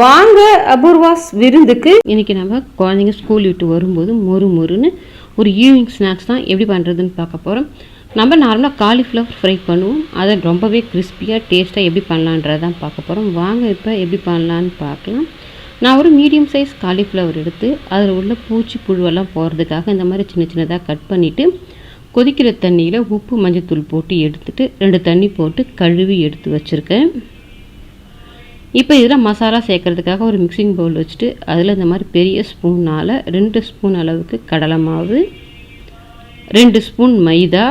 வாங்க அபூர்வாஸ் விருந்துக்கு. இன்னைக்கு நம்ம குழந்தைங்க ஸ்கூல் விட்டு வரும்போது மொறு மொறுன்னு ஒரு ஈவினிங் ஸ்நாக்ஸ் தான் எப்படி பண்ணுறதுன்னு பார்க்க போகிறோம் நம்ம நார்மலாக காலிஃப்ளவர் ஃப்ரை பண்ணுவோம். அதை ரொம்பவே கிறிஸ்பியாக டேஸ்ட்டாக எப்படி பண்ணலான்றதான் பார்க்க போகிறோம் வாங்க இப்போ எப்படி பண்ணலான்னு பார்க்கலாம். நான் ஒரு மீடியம் சைஸ் காலிஃப்ளவர் எடுத்து அதில் உள்ள பூச்சி புழுவெல்லாம் போகிறதுக்காக இந்த மாதிரி சின்ன சின்னதாக கட் பண்ணிவிட்டு கொதிக்கிற தண்ணியில் உப்பு மஞ்சத்தூள் போட்டு எடுத்துட்டு ரெண்டு தண்ணி போட்டு கழுவி எடுத்து வச்சுருக்கேன். இப்போ இதில் மசாலா சேர்க்கறதுக்காக ஒரு மிக்சிங் பவுல் வச்சுட்டு அதில் இந்த மாதிரி பெரிய ஸ்பூனால் ரெண்டு ஸ்பூன் அளவுக்கு கடலை மாவு ரெண்டு ஸ்பூன் மைதா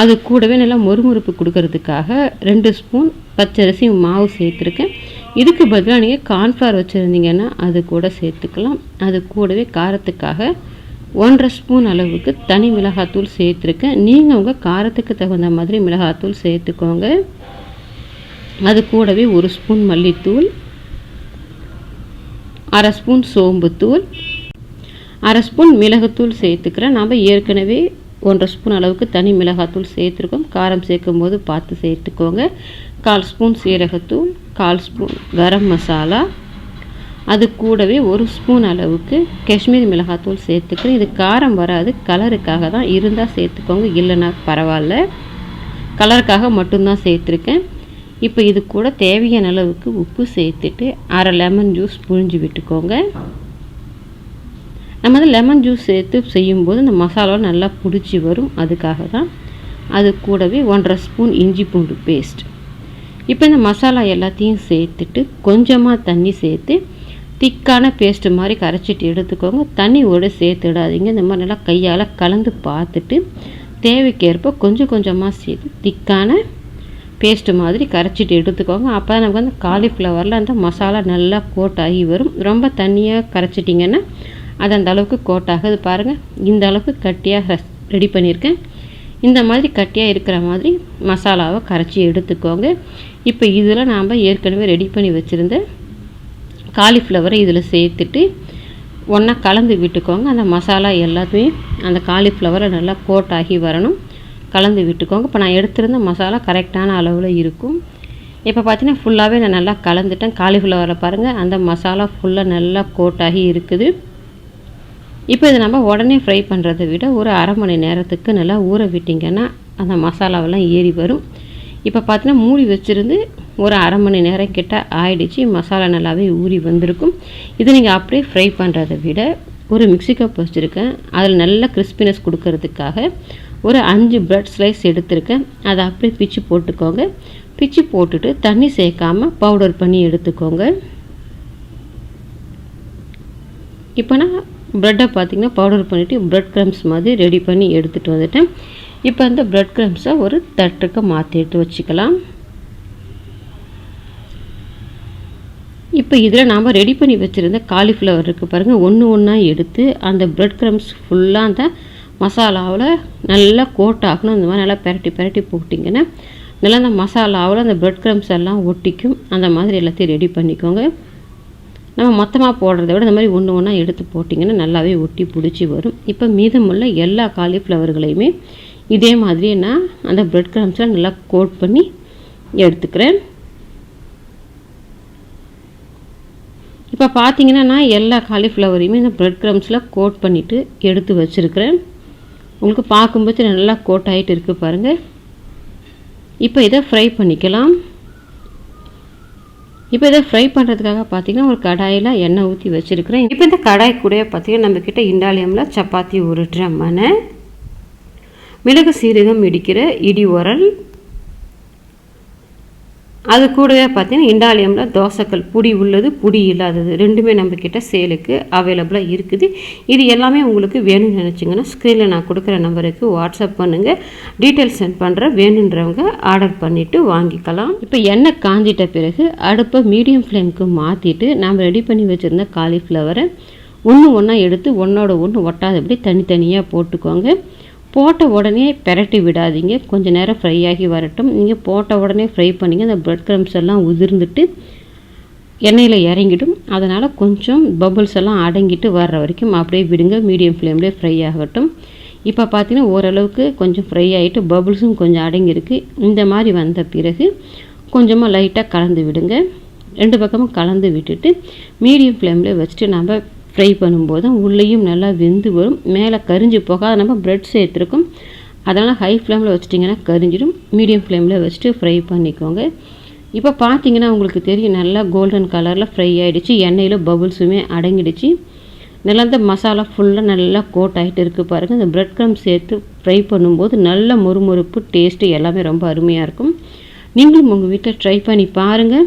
அது கூடவே நல்லா மொறுமொறுப்பு கொடுக்கறதுக்காக ரெண்டு ஸ்பூன் பச்சரிசி மாவு சேர்த்துருக்கேன். இதுக்கு பதிலாக நீங்கள் கார்ன்ஃப்ளவர் வச்சுருந்தீங்கன்னா அது கூட சேர்த்துக்கலாம். அது கூடவே காரத்துக்காக ஒன்றரை ஸ்பூன் அளவுக்கு தனி மிளகாத்தூள் சேர்த்துருக்கேன். நீங்கள் உங்கள் காரத்துக்கு தகுந்த மாதிரி மிளகாத்தூள் சேர்த்துக்கோங்க. அது கூடவே ஒரு ஸ்பூன் மல்லித்தூள் அரை ஸ்பூன் சோம்புத்தூள் அரை ஸ்பூன் மிளகுத்தூள் சேர்த்துக்கிறேன். நாம் ஏற்கனவே ஒன்றரை ஸ்பூன் அளவுக்கு தனி மிளகாத்தூள் சேர்த்துருக்கோம். காரம் சேர்க்கும் போது பார்த்து சேர்த்துக்கோங்க. கால் ஸ்பூன் சீரகத்தூள் கால் ஸ்பூன் கரம் மசாலா. அது கூடவே ஒரு ஸ்பூன் அளவுக்கு காஷ்மீரி மிளகாத்தூள் சேர்த்துக்கிறேன். இது காரம் வராது கலருக்காக தான் இருந்தால் சேர்த்துக்கோங்க. இல்லைன்னா பரவாயில்ல. கலருக்காக மட்டும்தான் சேர்த்துருக்கேன். இப்போ இது கூட தேவையான அளவுக்கு உப்பு சேர்த்துட்டு அரை லெமன் ஜூஸ் புழிஞ்சு விட்டுக்கோங்க. நம்ம வந்து லெமன் ஜூஸ் சேர்த்து செய்யும்போது இந்த மசாலா நல்லா பிடிச்சி வரும். அதுக்காக தான் அது கூடவே ஒன்றரை ஸ்பூன் இஞ்சி பூண்டு பேஸ்ட் இப்போ இந்த மசாலா எல்லாத்தையும் சேர்த்துட்டு கொஞ்சமாக தண்ணி சேர்த்து திக்கான பேஸ்ட்டு மாதிரி கரைச்சிட்டு எடுத்துக்கோங்க. தண்ணியோடு சேர்த்துடாதீங்க. இந்த மாதிரி நல்லா கையால் கலந்து பார்த்துட்டு தேவைக்கேற்ப கொஞ்சம் கொஞ்சமாக சேர்த்து திக்கான பேஸ்ட்டு மாதிரி கரைச்சிட்டு எடுத்துக்கோங்க. அப்போ தான் நமக்கு வந்து காலிஃப்ளவரில் அந்த மசாலா நல்லா கோட் ஆகி வரும். ரொம்ப தண்ணியாக கரைச்சிட்டிங்கன்னா அது அந்த அளவுக்கு கோட் ஆகுது. பாருங்கள் இந்த அளவுக்கு கட்டியாக ரெடி பண்ணியிருக்கேன். இந்த மாதிரி கட்டியாக இருக்கிற மாதிரி மசாலாவை கரைச்சி எடுத்துக்கோங்க. இப்போ இதில் நாம் ஏற்கனவே ரெடி பண்ணி வச்சுருந்த காலிஃப்ளவரை இதில் சேர்த்துட்டு ஒன்றா கலந்து விட்டுக்கோங்க. அந்த மசாலா எல்லாத்தையும் அந்த காலிஃப்ளவரை நல்லா கோட் ஆகி வரணும். கலந்து விட்டுக்கோங்க. இப்போ நான் எடுத்திருந்த மசாலா கரெக்டான அளவில் இருக்கும். இப்போ பார்த்தீங்கன்னா ஃபுல்லாகவே நான் நல்லா கலந்துட்டேன். காலிஃப்ளவரை பாருங்கள் அந்த மசாலா ஃபுல்லாக நல்லா கோட்டாகி இருக்குது. இப்போ இதை நம்ம உடனே ஃப்ரை பண்ணுறதை விட ஒரு அரை மணி நேரத்துக்கு நல்லா ஊற விட்டிங்கன்னா அந்த மசாலாவெல்லாம் ஏறி வரும். இப்போ பார்த்தீங்கன்னா மூடி வச்சுருந்து ஒரு அரை மணி நேரம் கிட்ட ஆயிடுச்சு. மசாலா நல்லாவே ஊறி வந்திருக்கும். இதை நீங்கள் அப்படியே ஃப்ரை பண்ணுறதை விட ஒரு மிக்ஸி கப் வச்சுருக்கேன். அதில் நல்ல கிறிஸ்பினஸ் கொடுக்கறதுக்காக ஒரு அஞ்சு பிரெட் ஸ்லைஸ் எடுத்திருக்கேன். அதை அப்படியே பிச்சு போட்டுக்கோங்க. பிச்சு போட்டுட்டு தண்ணி சேர்க்காமல் பவுடர் பண்ணி எடுத்துக்கோங்க. இப்போ நான் ப்ரெட்டை பார்த்திங்கன்னா பவுடர் பண்ணிவிட்டு ப்ரெட் க்ரம்ஸ் மாதிரி ரெடி பண்ணி எடுத்துகிட்டு வந்துட்டேன். இப்போ அந்த ப்ரெட் க்ரம்ஸை ஒரு தட்டுக்கு மாற்றிட்டு வச்சுக்கலாம். இப்போ இதில் நாம் ரெடி பண்ணி வச்சுருந்த காலிஃப்ளவர் இருக்குது பாருங்கள் ஒன்று ஒன்றா எடுத்து அந்த ப்ரெட் க்ரம்ஸ் ஃபுல்லாக அந்த மசாலாவில் நல்லா கோட் ஆகணும் இந்த மாதிரி நல்லா பெரட்டி பெரட்டி போட்டிங்கன்னா நல்லா அந்த மசாலாவில் அந்த ப்ரெட் க்ரம்ஸ் எல்லாம் ஒட்டிக்கும். அந்த மாதிரி எல்லாத்தையும் ரெடி பண்ணிக்கோங்க. நம்ம மொத்தமாக போடுறத விட இந்த மாதிரி ஒன்று ஒன்றா எடுத்து போட்டிங்கன்னா நல்லாவே ஒட்டி பிடிச்சி வரும். இப்போ மீதமுள்ள எல்லா காலிஃப்ளவர்களையுமே இதே மாதிரி நான் அந்த ப்ரெட் க்ரம்ஸில் நல்லா கோட் பண்ணி எடுத்துக்கிறேன். இப்போ பார்த்தீங்கன்னா நான் எல்லா காலிஃப்ளவரையுமே இந்த ப்ரெட் க்ரம்ஸில் கோட் பண்ணிவிட்டு எடுத்து வச்சுருக்கிறேன். உங்களுக்கு பார்க்கும்போது நல்லா கோட் ஆகிட்டு இருக்குது பாருங்கள் இப்போ இதை ஃப்ரை பண்ணிக்கலாம். இப்போ இதை ஃப்ரை பண்ணுறதுக்காக பார்த்தீங்கன்னா ஒரு கடாயில் எண்ணெய் ஊற்றி வச்சுருக்கிறேன். இப்போ இந்த கடாய் கூட பார்த்தீங்கன்னா நம்மக்கிட்ட இண்டாலியமில் சப்பாத்தி உருட்டுற மனை மிளகு சீரகம் இடிக்கிற இடி உரல் அது கூடவே பார்த்தீங்கன்னா இண்டாலியமில் தோசைக்கல் புடி உள்ளது புடி இல்லாதது. ரெண்டுமே நம்மக்கிட்ட சேலுக்கு அவைலபிளாக இருக்குது. இது எல்லாமே உங்களுக்கு வேணும்னு நினச்சிங்கன்னா ஸ்க்ரீனில் நான் கொடுக்குற நம்பருக்கு வாட்ஸ்அப் பண்ணுங்கள் டீட்டெயில்ஸ் சென்ட் பண்ணுறேன் வேணுன்றவங்க ஆர்டர் பண்ணிவிட்டு வாங்கிக்கலாம். இப்போ எண்ணெய் காஞ்சிட்ட பிறகு அடுப்பை மீடியம் ஃப்ளேமுக்கு மாற்றிட்டு நாம் ரெடி பண்ணி வச்சுருந்த காலிஃப்ளவரை ஒன்று ஒன்றா எடுத்து ஒன்றோட ஒன்று ஒட்டாதபடி தனித்தனியாக போட்டுக்கோங்க. போட்ட உடனே பெரட்டி விடாதீங்க. கொஞ்சம் நேரம் ஃப்ரை ஆகி வரட்டும். நீங்கள் போட்ட உடனே ஃப்ரை பண்ணிங்க. அந்த ப்ரெட் க்ரம்ஸ் எல்லாம் உதிர்ந்துட்டு எண்ணெயில் இறங்கிடும். அதனால் கொஞ்சம் பபுள்ஸ் எல்லாம் அடங்கிட்டு வர்ற வரைக்கும் அப்படியே விடுங்க. மீடியம் ஃப்ளேம்லேயே ஃப்ரை ஆகட்டும். இப்போ பார்த்தீங்கன்னா ஓரளவுக்கு கொஞ்சம் ஃப்ரை ஆகிட்டு பபுள்ஸும் கொஞ்சம் அடங்கியிருக்கு. இந்த மாதிரி வந்த பிறகு கொஞ்சமாக லைட்டாக கலந்து விடுங்க. ரெண்டு பக்கமும் கலந்து விட்டுட்டு மீடியம் ஃப்ளேமில் வச்சுட்டு நம்ம ஃப்ரை பண்ணும்போது தான் உள்ளேயும் நல்லா வெந்து வரும். மேலே கரிஞ்சு போகாத நம்ம ப்ரெட் சேர்த்துருக்கோம். அதனால் ஹை ஃப்ளேமில் வச்சிட்டிங்கன்னா கரிஞ்சிடும். மீடியம் ஃப்ளேமில் வச்சுட்டு ஃப்ரை பண்ணிக்கோங்க. இப்போ பார்த்தீங்கன்னா உங்களுக்கு தெரியும் நல்லா கோல்டன் கலரில் ஃப்ரை ஆகிடுச்சு எண்ணெயில் பபுள்ஸுமே அடங்கிடுச்சு. நல்லா இந்த மசாலா ஃபுல்லாக நல்லா கோட் ஆகிட்டு இருக்குது பாருங்கள் இந்த ப்ரெட் க்ரம் சேர்த்து ஃப்ரை பண்ணும்போது நல்ல மொறுமொறுப்பு டேஸ்ட்டு எல்லாமே ரொம்ப அருமையாக இருக்கும். நீங்களும் உங்கள் வீட்டில் ட்ரை பண்ணி பாருங்கள்